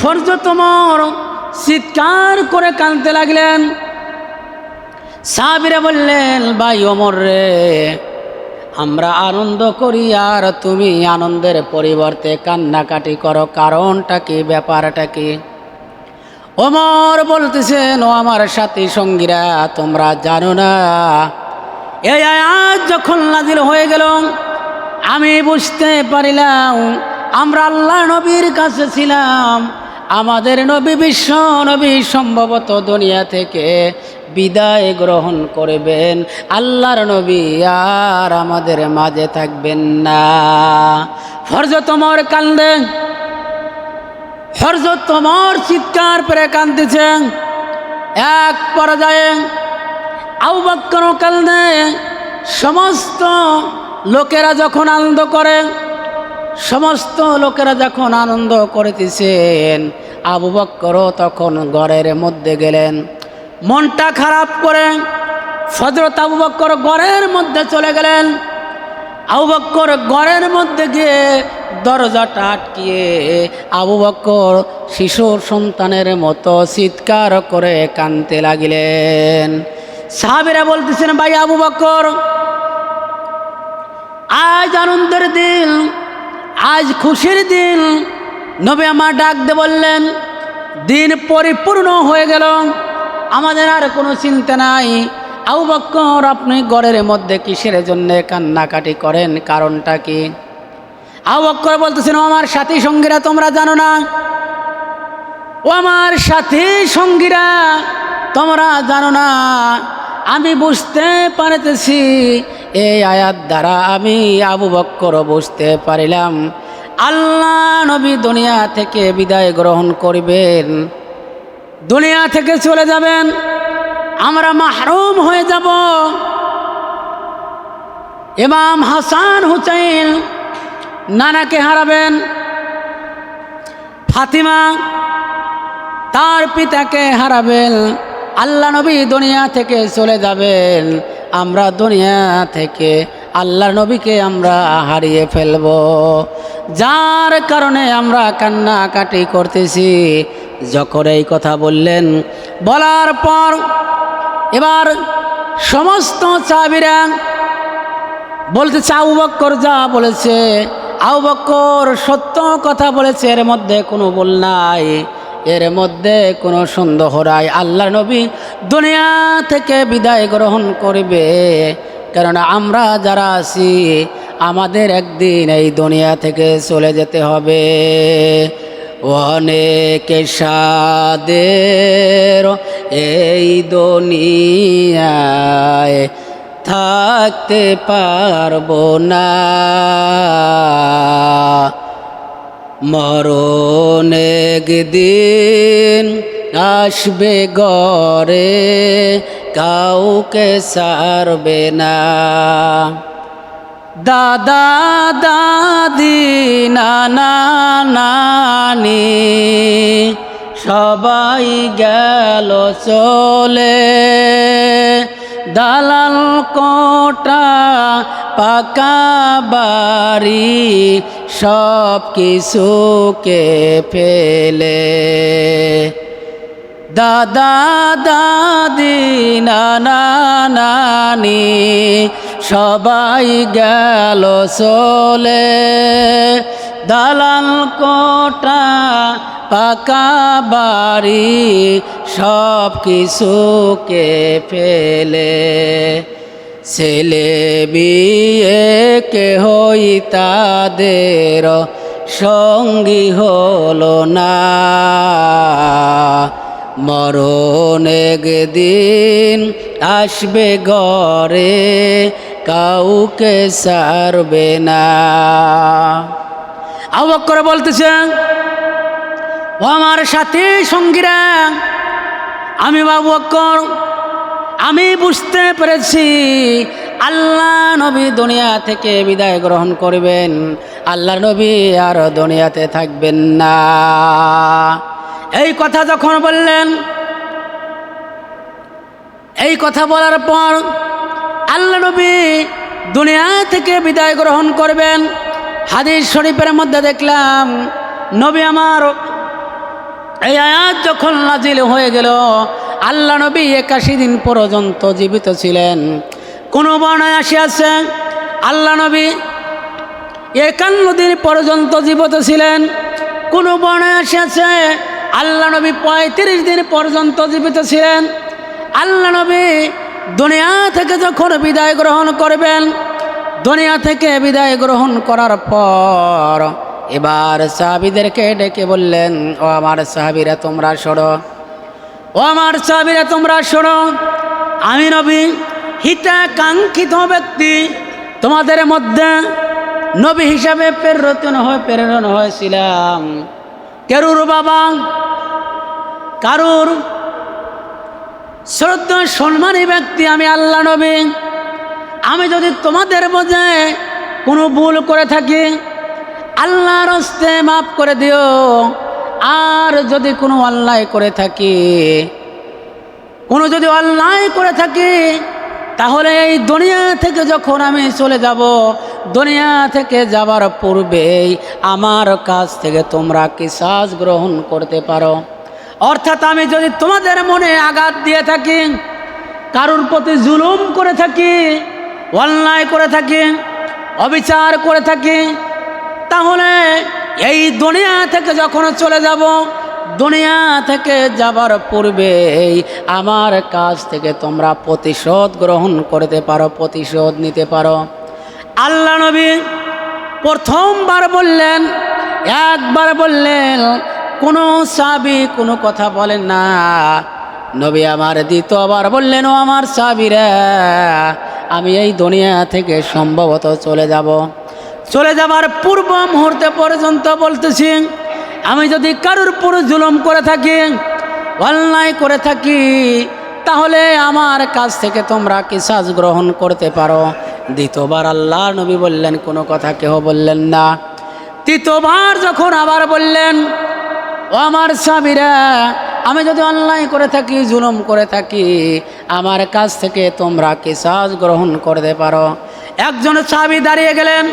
ফরজতমর, চিৎকার করে কাঁদতে লাগলেন। সাবিরা বললেন, ভাই অমর রে, আমরা আনন্দ করি আর তুমি আনন্দের পরিবর্তে কান্নাকাটি করো, কারণটা কি, ব্যাপারটা কি? অমর বলতেছেন, ও আমার সাথী সঙ্গীরা, তোমরা জানো না, এই আয়াত যখন নাজিল হয়ে গেল, আমি বুঝতে পারিলাম, আমরা আল্লাহ নবীর কাছে ছিলাম আমাদের নবী বিশ্ব নবী সম্ভবত দুনিয়া থেকে বিদায় গ্রহণ করবেন। আল্লাহর নবী আর আমাদের মাঝে থাকবেন না। ফরজ তোমার কান্দে, ফরজ তোমার চিৎকার পেরে কান্দিছেন এক পর্যায়ে আউ বাক্যর কান্দে, সমস্ত লোকেরা যখন আনন্দ করে সমস্ত লোকেরা যখন আনন্দ করিতেছেন, আবু বক্করও তখন ঘরের মধ্যে গেলেন। মনটা খারাপ করে ফজরত আবু বক্কর ঘরের মধ্যে চলে গেলেন। আবু বক্কর ঘরের মধ্যে গিয়ে দরজাটা আটকিয়ে আবু বক্কর শিশুর সন্তানের মতো চিৎকার করে কানতে লাগিলেন। সাহাবিরা বলতেছেন, ভাই আবু বক্কর, আজ আনন্দের দিন আজ খুশির দিন। নবী আমার ডাক দে বললেন, দিন পরিপূর্ণ হয়ে গেল। আমাদের আর কোনো চিন্তা নাই। আবু বক্কর, আপনি ঘরের মধ্যে কিসের জন্যে কান্নাকাটি করেন? কারণটা কি? আবু বক্কর বলতেছেন, "ও আমার সাথী সঙ্গীরা তোমরা জানো না। ও আমার সাথী সঙ্গীরা তোমরা জানো না। আমি বুঝতে পারতেছি এই আয়াত দ্বারা আমি আবু বক্কর বুঝতে পারিলাম, আল্লাহ নবী দুনিয়া থেকে বিদায় গ্রহণ করবেন, দুনিয়া থেকে চলে যাবেন, আমরা মাহরুম হয়ে যাব। ইমাম হাসান হুসাইন নানাকে হারাবেন, ফাতিমা তার পিতাকে হারাবেন, আল্লাহ নবী দুনিয়া থেকে চলে যাবেন। আমরা দুনিয়া থেকে আল্লাহ নবীকে আমরা হারিয়ে ফেলব। যার কারণে আমরা কান্নাকাটি করতেছি। যখন এই কথা বললেন, বলার পর এবার সমস্ত চাবিরা বলতেছে আউ বক্কর যা বলেছে আউ বক্কর সত্য কথা বলেছে, এর মধ্যে কোনো বল নাই। এর মধ্যে কোনো সন্দেহ নাই। আল্লাহ নবী দুনিয়া থেকে বিদায় গ্রহণ করবে। কেননা আমরা যারা আছি, আমাদের একদিন এই দুনিয়া থেকে চলে যেতে হবে। অনেক সাদের এই দুনিয়ায় থাকতে পারব না। মরণ দিন আসবে গড়ে কাউকে সারবে না। দাদা দাদি নানা নানি সবাই গেল চলে। দালাল কোটা, পাকা বাড়ি, সব কিছুকে ফেলে। দাদা, দাদি, নানা সবাই গেল চলে। দালাল কোটা পাকা বাড়ি সব কিছুকে ফেলে। ছেলে বিয়ে কে হই তাদের সঙ্গী হলো না। মরণ একদিন আসবে গড়ে কাউকে সারবে না। আবাক করে বলতেছেন ও আমার সাথে সঙ্গীরা, আমি বাবু অক্কর, আমি বুঝতে পেরেছি আল্লাহ নবী দুনিয়া থেকে বিদায় গ্রহণ করবেন, আল্লাহ নবী আর দুনিয়াতে থাকবেন না। এই কথা যখন বললেন, এই কথা বলার পর আল্লাহ নবী দুনিয়া থেকে বিদায় গ্রহণ করবেন। হাদিস শরীফের মধ্যে দেখলাম, নবী আমার এই আয়াত যখন নাজিল হয়ে গেল, আল্লাহ নবী একাশি দিন পর্যন্ত জীবিত ছিলেন। কোনো বর্ণায় আসিয়াছে আল্লাহ নবী একান্ন দিন পর্যন্ত জীবিত ছিলেন। কোনো বর্ণায় আসিয়াছে আল্লাহ নবী পঁয়ত্রিশ দিন পর্যন্ত জীবিত ছিলেন। আল্লাহ নবী দুনিয়া থেকে যখন বিদায় গ্রহণ করবেন, দুনিয়া থেকে বিদায় গ্রহণ করার পর এবার সাহাবিদেরকে ডেকে বললেন, ও আমার সাহাবিরা, তোমরা সরো ও আমার সাহাবিরা, তোমরা শোনো। আমি নবী হিতাকাঙ্ক্ষিত ব্যক্তি। তোমাদের মধ্যে নবী হিসাবে প্রেরণ হয়ে প্রেরণ হয়েছিলাম। কেরুর বাবা, কারুর শ্রদ্ধা, সম্মানী ব্যক্তি আমি আল্লাহ নবী। আমি যদি তোমাদের বোঝে কোনো ভুল করে থাকি আল্লাহর হস্তে মাফ করে দিও। আর যদি কোনো অন্যায় করে থাকি, কোনো যদি অন্যায় করে থাকি, তাহলে এই দুনিয়া থেকে যখন আমি চলে যাব, দুনিয়া থেকে যাবার পূর্বেই আমার কাছ থেকে তোমরা কিসাস গ্রহণ করতে পারো। অর্থাৎ আমি যদি তোমাদের মনে আঘাত দিয়ে থাকি, কারোর প্রতি জুলুম করে থাকি, অন্যায় করে থাকি, অবিচার করে থাকি তাহলে এই দুনিয়া থেকে যখন চলে যাব, দুনিয়া থেকে যাবার পূর্বেই আমার কাছ থেকে তোমরা প্রতিশোধ গ্রহণ করতে পারো, প্রতিশোধ নিতে পারো। আল্লাহ নবী প্রথমবার বললেন, একবার বললেন, কোনো সাবি কোনো কথা বলেন না। নবী আমার দ্বিতীয়বার বললেন, ও আমার সাবিরা আমি এই দুনিয়া থেকে সম্ভবত চলে যাব। চলে যাবার পূর্ব মুহূর্তে পর্যন্ত বলতেছি, আমি যদি কারোর পুরো জুলুম করে থাকি, অন্যায় করে থাকি, তাহলে আমার কাছ থেকে তোমরা কিসাজ গ্রহণ করতে পারো। দ্বিতীয়বার আল্লাহ নবী বললেন, কোনো কথা কেহ বললেন না। তৃতীয়বার যখন আবার বললেন, ও আমার স্বামীরা, আমি যদি অন্যায় করে থাকি, জুলুম করে থাকি, আমার কাছ থেকে তোমরা কিসাজ গ্রহণ করতে পারো। একজন স্বামী দাঁড়িয়ে গেলেন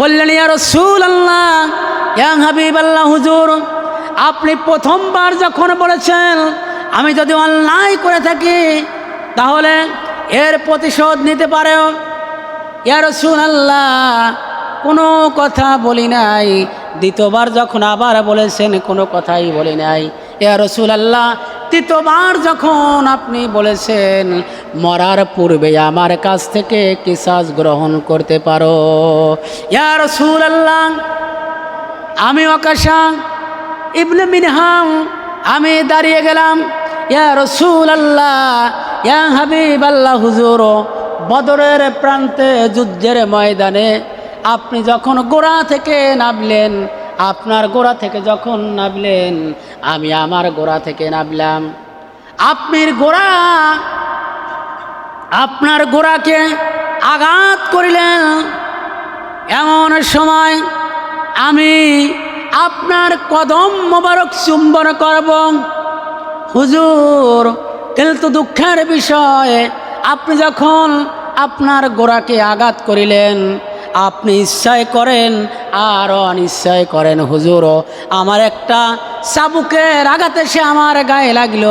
বললেন, ইয়া আল্লাহ ইয়া হাবিব আল্লাহ হুজুর, আপনি প্রথমবার যখন বলেছেন, আমি যদি অন্যায় করে থাকি, তাহলে এর প্রতিশোধ নিতে পারেও? ইয়া রসুল আল্লাহ কোনো কথা বলি নাই, দ্বিতীয়বার যখন আবার বলেছেন, কোনো কথাই বলি নাই। ইয়া রসুল আল্লাহ তৃতীয়বার যখন আপনি বলেছেন, মরার পূর্বে আমার কাছ থেকে কিসাস গ্রহণ করতে পারো। ইয়ার রসুল আল্লাহ আমি অকাশা, ইবনে মিনহাম, আমি দাঁড়িয়ে গেলাম। ইয়া রসুল আল্লাহ ইয়া হাবিব আল্লাহ হুজুর, বদরের প্রান্তে যুদ্ধের ময়দানে আপনি যখন গোড়া থেকে নামলেন আপনার গোড়া থেকে যখন নামলেন, আমি আমার গোড়া থেকে নামলাম। আপনার গোড়া, আপনার গোড়াকে আঘাত করিলেন। এমন সময় আমি আপনার কদম মোবারক চুম্বন করব। হুজুর কিন্তু দুঃখের বিষয়। আপনি যখন আপনার গোড়াকে আঘাত করিলেন, আপনি ইচ্ছায় করেন আর অনিচ্ছায় করেন হুজুরও আমার একটা চাবুকের আঘাতে সে আমার গায়ে লাগল।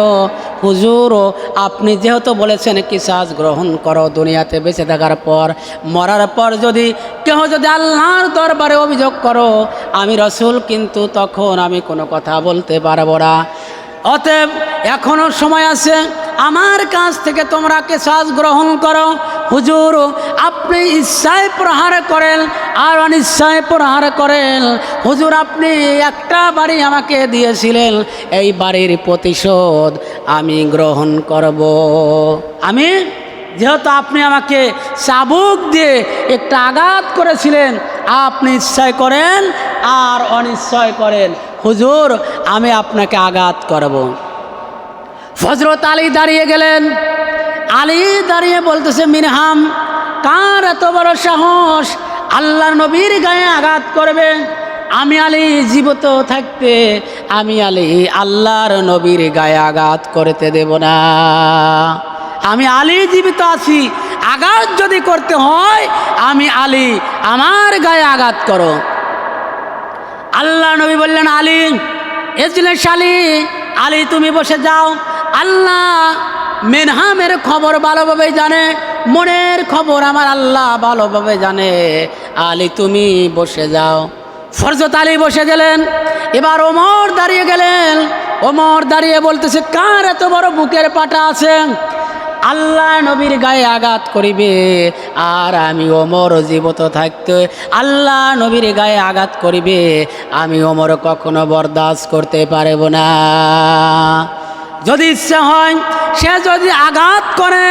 হুজুরও আপনি যেহেতু বলেছেন কি কিসাজ গ্রহণ করো দুনিয়াতে বেঁচে থাকার পর, মরার পর যদি কেহ যদি আল্লাহর দরবারে অভিযোগ করো, আমি রসুল কিন্তু তখন আমি কোনো কথা বলতে পারব না। অতএব এখনও সময় আছে আমার কাছ থেকে তোমরা কেসাজ গ্রহণ করো। হুজুর, আপনি ইচ্ছায় প্রহার করেন আর অনিচ্ছায় প্রহার করেন। হুজুর, আপনি একটা বাড়ি আমাকে দিয়েছিলেন, এই বাড়ির প্রতিশোধ আমি গ্রহণ করব। আমি, যেহেতু আপনি আমাকে চাবুক দিয়ে একটা আঘাত করেছিলেন, আপনি ইচ্ছায় করেন আর অনিশ্চয় করেন। হুজুর, আমি আপনাকে আঘাত করব। ফজরত আলী দাঁড়িয়ে গেলেন। আলী দাঁড়িয়ে বলতেছে, মিনহাম, কার এত বড় সাহস? আল্লাহ নবীর গায়ে আঘাত করবে। আমি আলী জীবিত থাকতে, আমি আলী আল্লাহর নবীর গায়ে আঘাত করতে দেব না। আমি আলী জীবিত আছি, আঘাত যদি করতে হয়, আমি আলী আমার গায়ে আঘাত করো। আল্লাহ নবী বললেন, আলী এজলে শালি আলী, তুমি বসে যাও। আল্লাহ মেনহামের খবর ভালোভাবে জানে, মনের খবর আমার আল্লাহ ভালোভাবে জানে। আলী, তুমি বসে যাও। ফরজত আলী বসে গেলেন। এবার ওমর দাঁড়িয়ে গেলেন। ওমর দাঁড়িয়ে বলতেছে, কার এত বড় বুকের পাটা আছে? আল্লাহ নবীর গায়ে আঘাত করিবে, আর আমি ওমর জীবত থাকতে আল্লাহ নবীর গায়ে আঘাত করিবে, আমি ওমর কখনো বরদাস্ত করতে পারব না। যদি ইচ্ছা হয়, সে যদি আঘাত করে,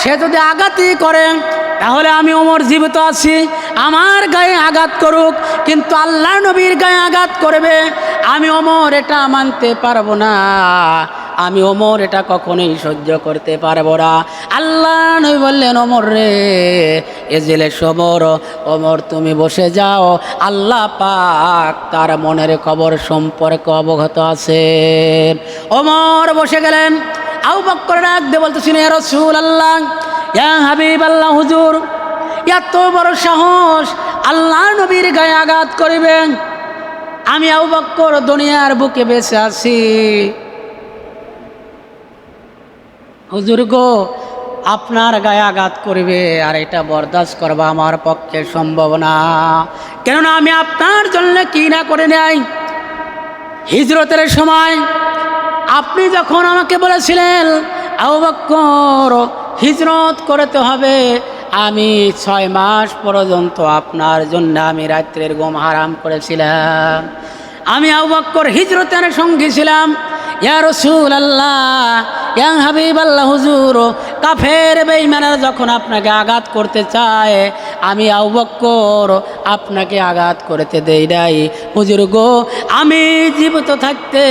সে যদি আঘাতই করে, তাহলে আমি ওমর জীবিত আছি, আমার গায়ে আঘাত করুক, কিন্তু আল্লাহ নবীর গায়ে আঘাত করবে, আমি ওমর এটা মানতে পারব না। আমি ওমর এটা কখনোই সহ্য করতে পারব না। আল্লাহ নবী বললেন, ওমর রে, এ জেলে সমর, ওমর তুমি বসে যাও। আল্লাহ পাক তার মনের খবর সম্পর্কে অবগত আছে। ওমর বসে গেলেন। আউ বক্কর ডাক দিয়ে বলতেছেন এ রসুল আল্লাহ হাবিব আল্লাহ হুজুর, এত বড় সাহস আল্লাহ নবীর গায়ে আঘাত করিবেন। আমি আউ বক্কর দুনিয়ার বুকে বেঁচে আছি। হুজুর আপনার গায়ে আঘাত করবে আর এটা বরদাস্ত করবা আমার পক্ষে সম্ভব না। কেননা আমি আপনার জন্য কি না করে নেই? হিজরতের সময় আপনি যখন আমাকে বলেছিলেন, আবু বক্কর, হিজরত করতে হবে, আমি ছয় মাস পর্যন্ত আপনার জন্য আমি রাত্রের ঘুম হারাম করেছিলাম। আমি আবু বক্কর হিজরতের সঙ্গী ছিলাম আল্লাহ হাবিব আল্লাহ হুজুর, কাফের বেইমানের যখন আপনাকে আঘাত করতে চায়, আমি আবু বক্কর আপনাকে আঘাত করতে দেই নাই। হুজুর গো, আমি জীবিত থাকতে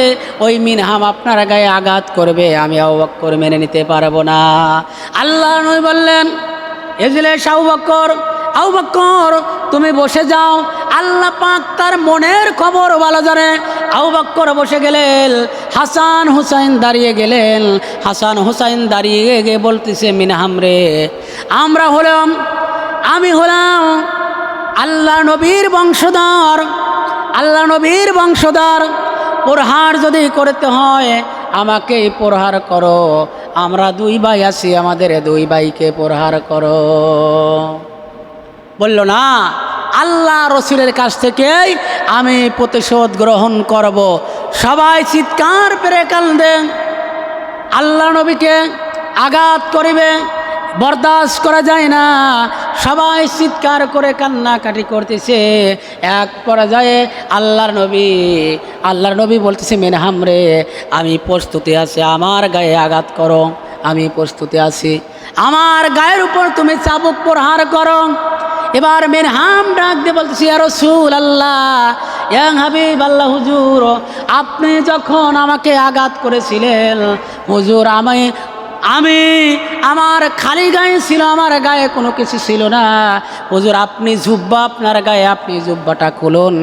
ওই মিনহাম আপনার গায়ে আঘাত করবে, আমি আবু বক্কর মেনে নিতে পারব না। আল্লাহ নবী বললেন এজলে শাহু বক্কর আউ বক্কর, তুমি বসে যাও আল্লাহ পাক তার মনের খবর ভালো জানে আউ বক্কর বসে গেলেন, হাসান হুসাইন দাঁড়িয়ে গেলেন। হাসান হুসাইন দাঁড়িয়ে গিয়ে বলতেছে মিনহাম রে আমরা হলাম, আমি হলাম আল্লাহ নবীর বংশধর, আল্লাহ নবীর বংশধর। প্রহার যদি করতে হয়, আমাকে প্রহার করো। আমরা দুই ভাই আছি, আমাদের দুই ভাইকে প্রহার করো। বলল, না আল্লাহ রসুলের কাছ থেকেই আমি প্রতিশোধ গ্রহণ করব। সবাই চিৎকার পেরে কান্দে। আল্লাহ নবীকে আঘাত করিবে, বরদাস্ত করা যায় না। সবাই চিৎকার করে কান্নাকাটি করতেছে। এক পর্যায়ে আল্লাহর নবী আল্লাহর নবী বলতেছে মেনহাম রে, আমি প্রস্তুতি আছি, আমার গায়ে আঘাত করো, আমি প্রস্তুতি আছি। আমার গায়ের উপর তুমি চাবুক প্রহার করো। এবার মেন হাম ডাক দিয়ে বলতেছি আর সুল আল্লাহ ইয়াং হাবিব আল্লাহ হুজুর, আপনি যখন আমাকে আঘাত করেছিলেন, হুজুর, আমি আমি আমার খালি গায়ে ছিল, আমার গায়ে কোনো কিছু ছিল না। হুজুর, আপনি জুব্বা, আপনার গায়ে আপনি জুব্বাটা খুলুন।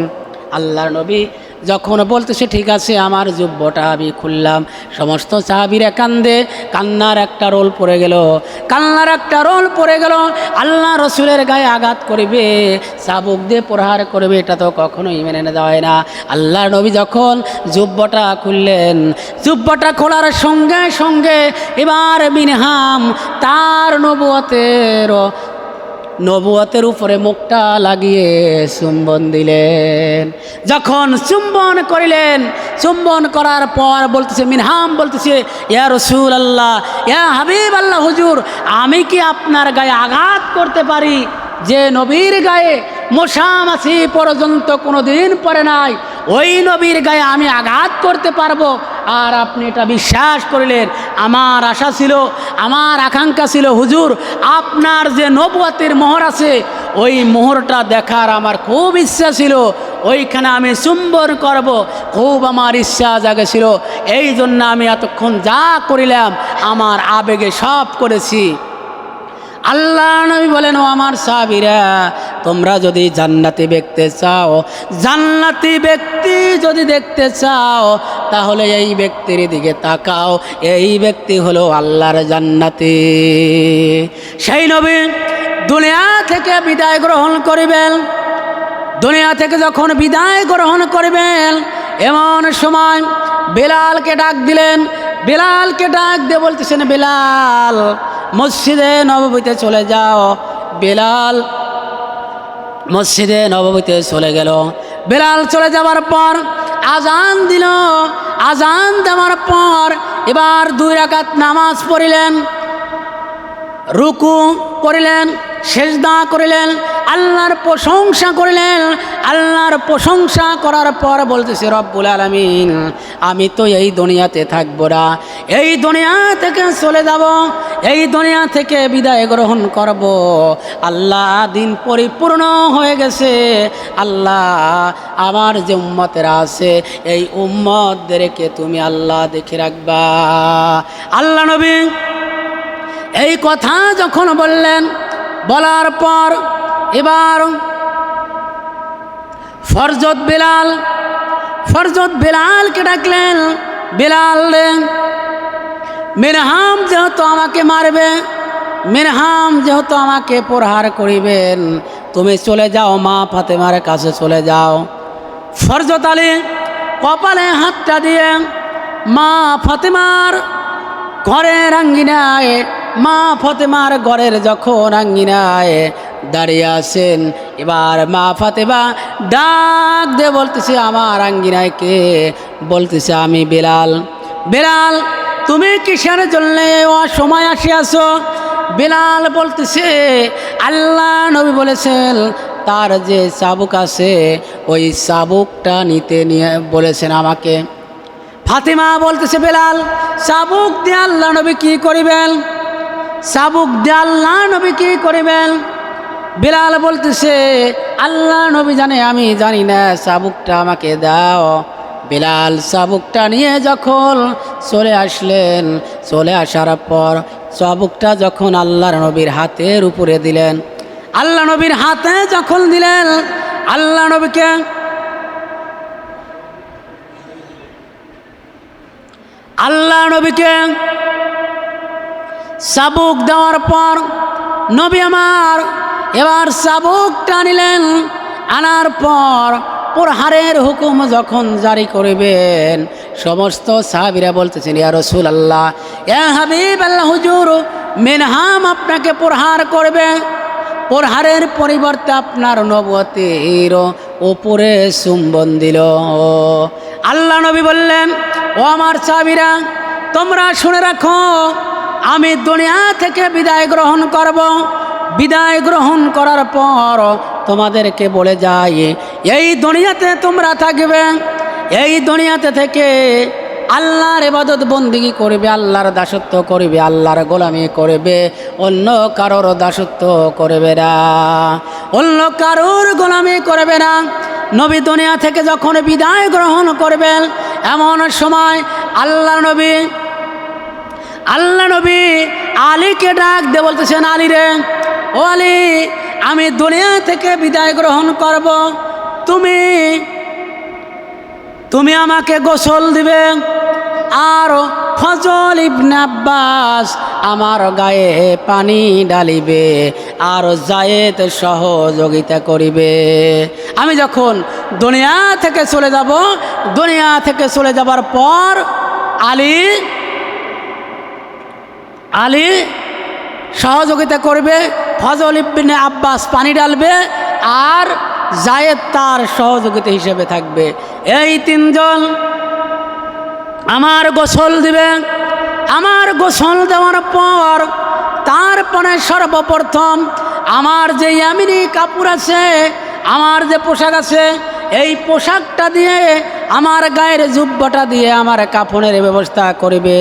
আল্লাহ নবী যখন বলতেছে ঠিক আছে, আমার জুব্বটা আমি খুললাম। সমস্ত সাহাবিরা কান্দে। কান্নার একটা রোল পড়ে গেল। কান্নার একটা রোল পড়ে গেল। আল্লাহ রসুলের গায়ে আঘাত করবে চাবুক দিয়ে প্রহার করবে, এটা তো কখনোই মেনে নেওয়া হয় না। আল্লাহ নবী যখন জুব্বটা খুললেন, জুব্বটা খোলার সঙ্গে সঙ্গে এবার মিনহাম তার নবুয়তের নবুয়তের উপরে মুখটা লাগিয়ে চুম্বন দিলেন। যখন চুম্বন করিলেন, চুম্বন করার পর বলতেছে, মিনহাম, বলতেছে, ইয়া রসুল আল্লাহ ইয়া হাবিব আল্লাহ হুজুর, আমি কি আপনার গায়ে আঘাত করতে পারি? যে নবীর গায়ে মশামাছি পর্যন্ত কোনো দিন পরে নাই, ওই নবীর গায়ে আমি আঘাত করতে পারব? আর আপনি এটা বিশ্বাস করিলেন। আমার আশা ছিল, আমার আকাঙ্ক্ষা ছিল, হুজুর, আপনার যে নবুয়াতের মোহর আছে, ওই মোহরটা দেখার আমার খুব ইচ্ছা ছিল। ওইখানে আমি চুম্বন করব, খুব আমার ইচ্ছা জাগে ছিল। এই জন্য আমি এতক্ষণ যা করিলাম, আমার আবেগে সব করেছি। আল্লাহ নবী বলেন, ও আমার সাবিরা তোমরা যদি জান্নাতি দেখতে চাও, জান্নাতি ব্যক্তি যদি দেখতে চাও, তাহলে এই ব্যক্তির দিকে তাকাও। এই ব্যক্তি হলো আল্লাহর জান্নাতি। সেই নবী দুনিয়া থেকে বিদায় গ্রহণ করিবেন। দুনিয়া থেকে যখন বিদায় গ্রহণ করবেন, এমন সময় বেলালকে ডাক দিলেন। বেলালকে ডাক দিয়ে বলতেছেন, বেলাল মসজিদে নববীতে চলে যাও। বেলাল মসজিদে নববীতে চলে গেল। বেলাল চলে যাওয়ার পর আজান দিল। আজান দেওয়ার পর এবার দুই রাকাত নামাজ পড়িলেন, রুকু করিলেন, সেজদা করিলেন আল্লাহর প্রশংসা করলেন। আল্লাহর প্রশংসা করার পর বলতেছে, রব্বুল আলমিন, আমি তো এই দুনিয়াতে থাকব না। এই দুনিয়া থেকে চলে যাব, এই দুনিয়া থেকে বিদায় গ্রহণ করব। আল্লাহ দিন পরিপূর্ণ হয়ে গেছে। আল্লাহ আমার যে উম্মতেরা আছে, এই উম্মতদেরকে তুমি আল্লাহ দেখে রাখবা। আল্লাহ নবী এই কথা যখন বললেন, বলার পর এবার ফরজত বেলাল, ফরজত বেলালকে ডাকলেন, বেলাল রে, মেরহাম যেহেতু আমাকে মারবে, মেরহাম যেহেতু আমাকে প্রহার করিবেন, তুমি চলে যাও মা ফাতেমার কাছে চলে যাও। ফরজত আলী কপালে হাতটা দিয়ে মা ফাতেমার ঘরের আঙ্গিনায় মা ফতেমার ঘরের যখন আঙ্গিনায় দাঁড়িয়ে আছেন, এবার মা ফাতেমা ডাক দিয়ে বলতেছে, আমার আঙ্গিনায় কে? বলতেছে, আমি বেলাল। বেলাল, তুমি কিসের জন্য সময় আসিয়াছো বেলাল বলতেছে, আল্লাহ নবী বলেছেন, তার যে চাবুক আছে, ওই চাবুকটা নিতে নিয়ে বলেছেন আমাকে। ফাতেমা বলতেছে, বেলাল, চাবুক দিয়ে আল্লাহ নবী কি করিবেন? চাবুক দিয়ে আল্লাহ নবী কি করিবেন? বিলাল বলতেছে, আল্লাহ নবী জানে, আমি জানি না চাবুকটা আমাকে দাও। বিলাল চাবুকটা নিয়ে যখন চলে আসলেন, চলে আসার পর চাবুকটা যখন আল্লাহর নবীর হাতের উপরে দিলেন, আল্লাহ নবীর হাতে যখন দিলেন, আল্লাহ নবীকে আল্লাহ নবীকে চাবুক দেওয়ার পর নবী আমার এবার চাবুকটা নিলেন। আনার পর প্রহারের হুকুম যখন জারি করবেন, সমস্ত সাহাবিরা বলতেছেন, ইয়া রসুল আল্লাহ এ হাবিব আল্লাহ হুজুর, মেনহাম আপনাকে প্রহার করবে। প্রহারের পরিবর্তে আপনার নবতের ওপরে চুম্বন দিল। আল্লাহ নবী বললেন, ও আমার চাবিরা তোমরা শুনে রাখো আমি দুনিয়া থেকে বিদায় গ্রহণ করব। বিদায় গ্রহণ করার পর তোমাদেরকে বলে যাই, এই দুনিয়াতে তোমরা থাকবে, এই দুনিয়াতে থেকে আল্লাহর এবাদত বন্দিগি করবে, আল্লাহর দাসত্ব করবে, আল্লাহর গোলামি করবে, অন্য কারোর দাসত্ব করবে না, অন্য কারোর গোলামি করবে না। নবী দুনিয়া থেকে যখন বিদায় গ্রহণ করবেন, এমন সময় আল্লাহ নবী আল্লাহ নবী আলীকে ডাক দে বলতেছেন, আলী রে, ও আলী, আমি দুনিয়া থেকে বিদায় গ্রহণ করব। তুমি তুমি আমাকে গোসল দিবে আর ফজল ইবনে আব্বাস আমার গায়ে পানি ডালিবে আর জায়েদ সহযোগিতা করিবে। আমি যখন দুনিয়া থেকে চলে যাব, দুনিয়া থেকে চলে যাবার পর আলী আলী সহযোগিতা করবে, ফজল ইবনে আব্বাস পানি ডালবে আর জায়েদ তার সহযোগিতা হিসেবে থাকবে। এই তিনজন আমার গোসল দিবে। আমার গোসল দেওয়ার পর তারপরে সর্বপ্রথম আমার যে ইয়ামিনী কাপড় আছে, আমার যে পোশাক আছে এই পোশাকটা দিয়ে আমার গায়ের জুব্বটা দিয়ে আমার কাপড়ের ব্যবস্থা করবে।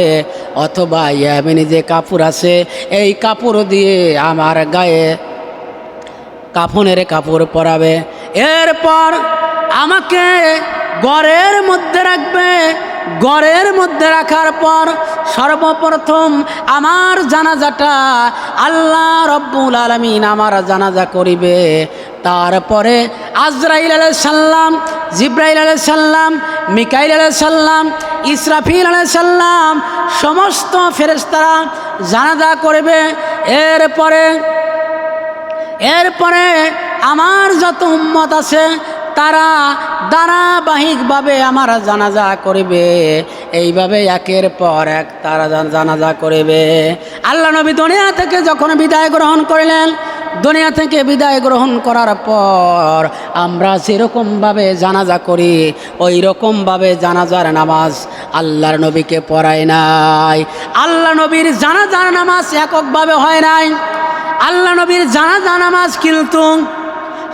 অথবা ইয়ামিনী যে কাপড় আছে, এই কাপড় দিয়ে আমার গায়ে কাফনের কাপড় পরাবে। এরপর আমাকে গড়ের মধ্যে রাখবে। গড়ের মধ্যে রাখার পর সর্বপ্রথম আমার জানাজাটা আল্লাহ রব্বুল আলমিন আমার জানাজা করিবে। তারপরে আজরাইল আলাই সাল্লাম জিব্রাইল আলাই সাল্লাম মিকাইল আলাই সাল্লাম ইসরাফিল আলাই সাল্লাম সমস্ত ফেরেস্তারা জানাজা করবে। এরপরে এরপরে আমার যত উম্মত আছে, তারা ধারাবাহিকভাবে আমার জানাজা করবে। এইভাবে একের পর এক তারা জান- জানাজা করবে। আল্লাহ নবী দুনিয়া থেকে যখন বিদায় গ্রহণ করলেন দুনিয়া থেকে বিদায় গ্রহণ করার পর আমরা যেরকমভাবে জানাজা করি ওই রকমভাবে জানাজার নামাজ আল্লাহর নবীকে পড়ায় নাই। আল্লাহ নবীর জানাজার নামাজ এককভাবে হয় নাই। আল্লাহ নবীর জানাজা নামাজ কিন্তু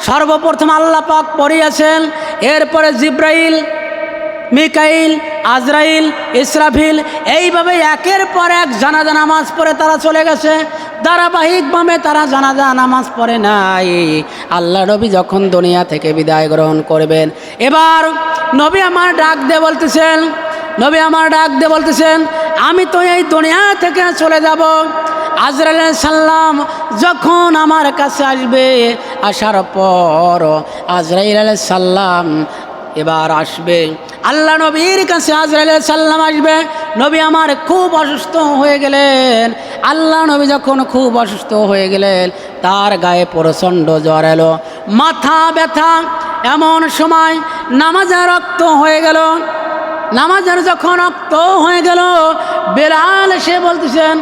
সর্বপ্রথম আল্লাহ পাক পড়িয়েছেন, এরপরে জিব্রাইল মিকাইল, আজরাইল, ইসরাফিল, এইভাবে একের পর এক জানাজা নামাজ পড়ে তারা চলে গেছে। ধারাবাহিকভাবে তারা জানাজা নামাজ পড়ে নাই। আল্লাহ নবী যখন দুনিয়া থেকে বিদায় গ্রহণ করবেন, এবার নবী আমার ডাক দিয়ে বলতেছেন, নবী আমার ডাক দিয়ে বলতেছেন, আমি তো এই দুনিয়া থেকে চলে যাব। আজরাইল সাল্লাম যখন আমার কাছে আসবে, আসার পর আজরাইল সাল্লাম এবার আসবে। আল্লাহ নবীর কাছে আজরাইল সাল্লাম আসবে। নবী আমার খুব অসুস্থ হয়ে গেলেন। আল্লাহ নবী যখন খুব অসুস্থ হয়ে গেলেন, তার গায়ে প্রচণ্ড জ্বর এলো। মাথা ব্যথা, এমন সময় নামাজে রক্ত হয়ে গেল। নামাজের যখন রক্ত হয়ে গেল, বেলাল সে বলতেছেন